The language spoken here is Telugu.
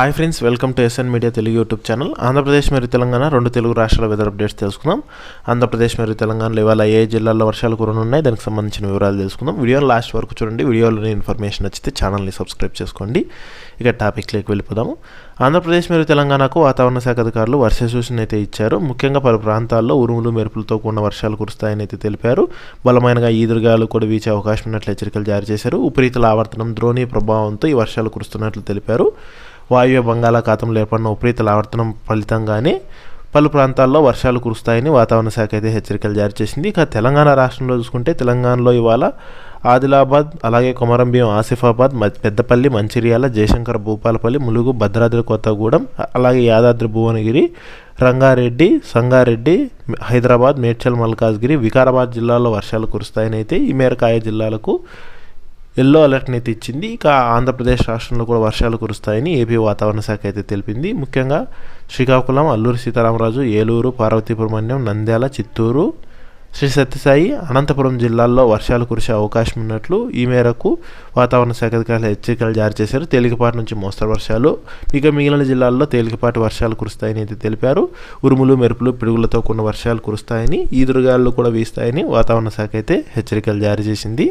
Hi friends welcome to SN media Telugu YouTube channel Andhra Pradesh మరియు తెలంగాణ రెండు తెలుగు రాష్ట్రాల వెదర్ అప్డేట్స్ తెలుసుకుందాం. ఆంధ్రప్రదేశ్ మరియు తెలంగాణలో ఇవాళ ఏ జిల్లాల్లో వర్షాలు కురనున్నాయి దానికి సంబంధించిన వివరాలు తెలుసుకుందాం. వీడియోని లాస్ట్ వరకు చూడండి. వీడియోలోని ఇన్ఫర్మేషన్ నచ్చితే ఛానల్ని సబ్స్క్రైబ్ చేసుకోండి. ఇక టాపిక్లోకి వెళ్ళిపోదాము. ఆంధ్రప్రదేశ్ మరియు తెలంగాణకు వాతావరణ శాఖ అధికారులు వర్ష సూచన అయితే ఇచ్చారు. ముఖ్యంగా పలు ప్రాంతాల్లో ఉరుములు మెరుపులతో కూడిన వర్షాలు కురుస్తాయని అయితే తెలిపారు. బలమైనగా ఈదురుగాలు కూడా వీచే అవకాశం ఉన్నట్లు హెచ్చరికలు జారీ చేశారు. ఉపరీతల ఆవర్తనం ద్రోణి ప్రభావంతో ఈ వర్షాలు కురుస్తున్నట్లు తెలిపారు. వాయువ్య బంగాళాఖాతంలో ఏర్పడిన ఉపరితల ఆవర్తనం ఫలితంగానే పలు ప్రాంతాల్లో వర్షాలు కురుస్తాయని వాతావరణ శాఖ అయితే హెచ్చరికలు జారీ చేసింది. ఇక తెలంగాణ రాష్ట్రంలో చూసుకుంటే తెలంగాణలో ఇవాళ ఆదిలాబాద్ అలాగే కొమరంభీం ఆసిఫాబాద్ మ- పెద్దపల్లి మంచిర్యాల జయశంకర్ భూపాలపల్లి ములుగు భద్రాద్రి కొత్తగూడెం అలాగే యాదాద్రి భువనగిరి రంగారెడ్డి సంగారెడ్డి హైదరాబాద్ మేడ్చల్ మల్కాజ్గిరి వికారాబాద్ జిల్లాలో వర్షాలు కురుస్తాయని అయితే ఈ మేరకు ఆయా జిల్లాలకు ఎల్లో అలర్ట్ని అయితే ఇచ్చింది ఇక ఆంధ్రప్రదేశ్ రాష్ట్రంలో కూడా వర్షాలు కురుస్తాయని ఏపీ వాతావరణ శాఖ అయితే తెలిపింది. ముఖ్యంగా శ్రీకాకుళం అల్లూరు సీతారామరాజు ఏలూరు పార్వతీపురమణ్యం నంద్యాల చిత్తూరు శ్రీ సత్యసాయి అనంతపురం జిల్లాల్లో వర్షాలు కురిసే అవకాశం ఉన్నట్లు ఈ మేరకు వాతావరణ శాఖ అధికారులు హెచ్చరికలు జారీ చేశారు. తేలికపాటి నుంచి మోస్తరు వర్షాలు ఇక మిగిలిన జిల్లాల్లో తేలికపాటి వర్షాలు కురుస్తాయని అయితే తెలిపారు. ఉరుములు మెరుపులు పిడుగులతో కూడిన వర్షాలు కురుస్తాయని ఈదురుగాలు కూడా వీస్తాయని వాతావరణ శాఖ అయితే హెచ్చరికలు జారీ చేసింది.